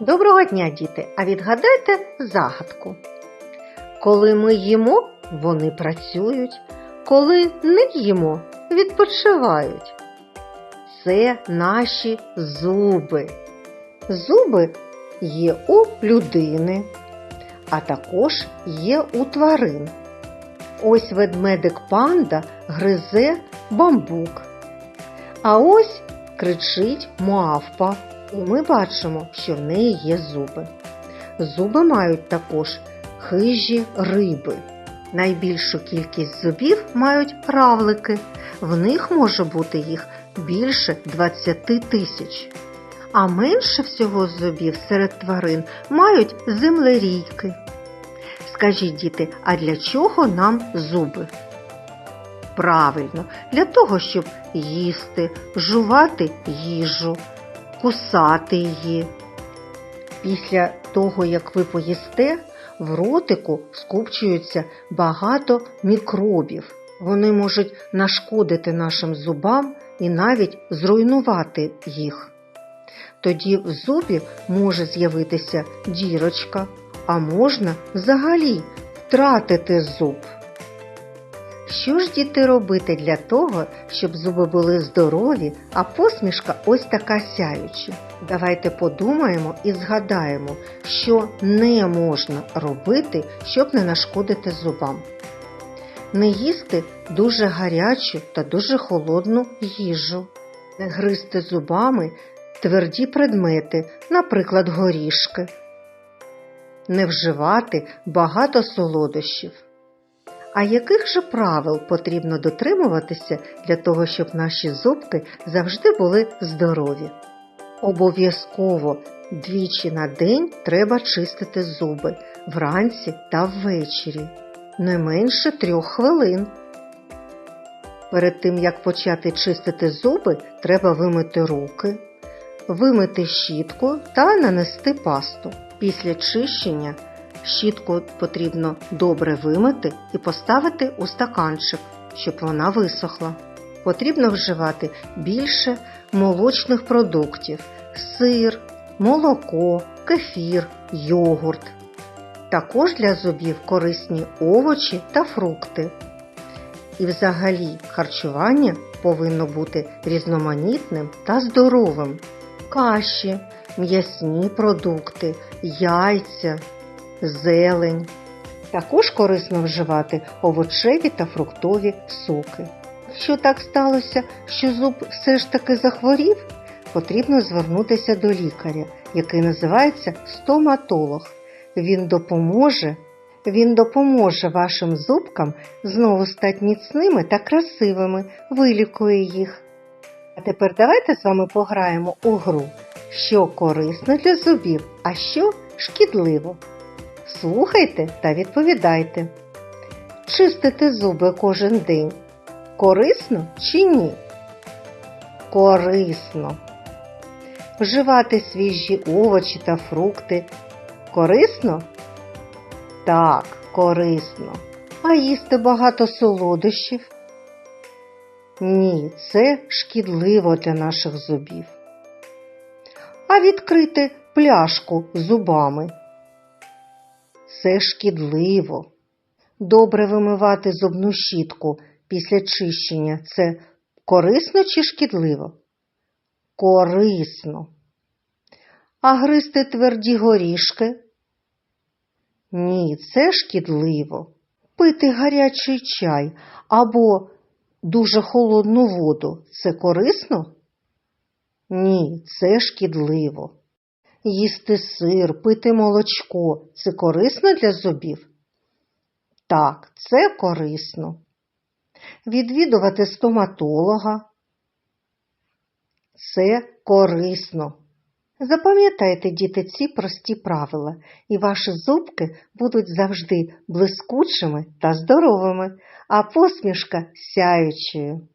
Доброго дня, діти! А відгадайте загадку. Коли ми їмо, вони працюють, коли не їмо, відпочивають. Це наші зуби. Зуби є у людини, а також є у тварин. Ось ведмедик панда гризе бамбук. А ось кричить мавпа, і ми бачимо, що в неї є зуби. Зуби мають також хижі риби. Найбільшу кількість зубів мають равлики. В них може бути їх більше 20 тисяч. А менше всього зубів серед тварин мають землерійки. Скажіть, діти, а для чого нам зуби? Правильно, для того, щоб їсти, жувати їжу, кусати її. Після того, як ви поїсте, в ротику скупчується багато мікробів. Вони можуть нашкодити нашим зубам і навіть зруйнувати їх. Тоді в зубі може з'явитися дірочка, а можна взагалі втратити зуб. Що ж діти робити для того, щоб зуби були здорові, а посмішка ось така сяюча? Давайте подумаємо і згадаємо, що не можна робити, щоб не нашкодити зубам. Не їсти дуже гарячу та дуже холодну їжу, не гризти зубами тверді предмети, наприклад, горішки, не вживати багато солодощів. А яких же правил потрібно дотримуватися для того, щоб наші зубки завжди були здорові? Обов'язково двічі на день треба чистити зуби вранці та ввечері, не менше трьох хвилин. Перед тим як почати чистити зуби, треба вимити руки, вимити щітку та нанести пасту. Після чищення щітку потрібно добре вимити і поставити у стаканчик, щоб вона висохла. Потрібно вживати більше молочних продуктів сир, молоко, кефір, йогурт. Також для зубів корисні овочі та фрукти. І взагалі харчування повинно бути різноманітним та здоровим. Каші, м'ясні продукти, яйця, зелень. Також корисно вживати овочеві та фруктові соки. Якщо так сталося, що зуб все ж таки захворів, потрібно звернутися до лікаря, який називається стоматолог. Він допоможе, він допоможе вашим зубкам знову стати міцними та красивими, вилікує їх. А тепер давайте з вами пограємо у гру, що корисно для зубів, а що шкідливо. Слухайте та відповідайте. Чистити зуби кожен день. Корисно чи ні? Корисно. Вживати свіжі овочі та фрукти. Корисно? Так, корисно. А їсти багато солодощів? Ні, це шкідливо для наших зубів. А відкрити пляшку зубами. Це шкідливо. Добре вимивати зубну щітку після чищення це корисно чи шкідливо? Корисно. А гризти тверді горішки? Ні, це шкідливо. Пити гарячий чай або дуже холодну воду це корисно? Ні, це шкідливо. Їсти сир, пити молочко це корисно для зубів? Так, це корисно. Відвідувати стоматолога це корисно. Запам'ятайте, діти, ці прості правила, і ваші зубки будуть завжди блискучими та здоровими, а посмішка сяючою.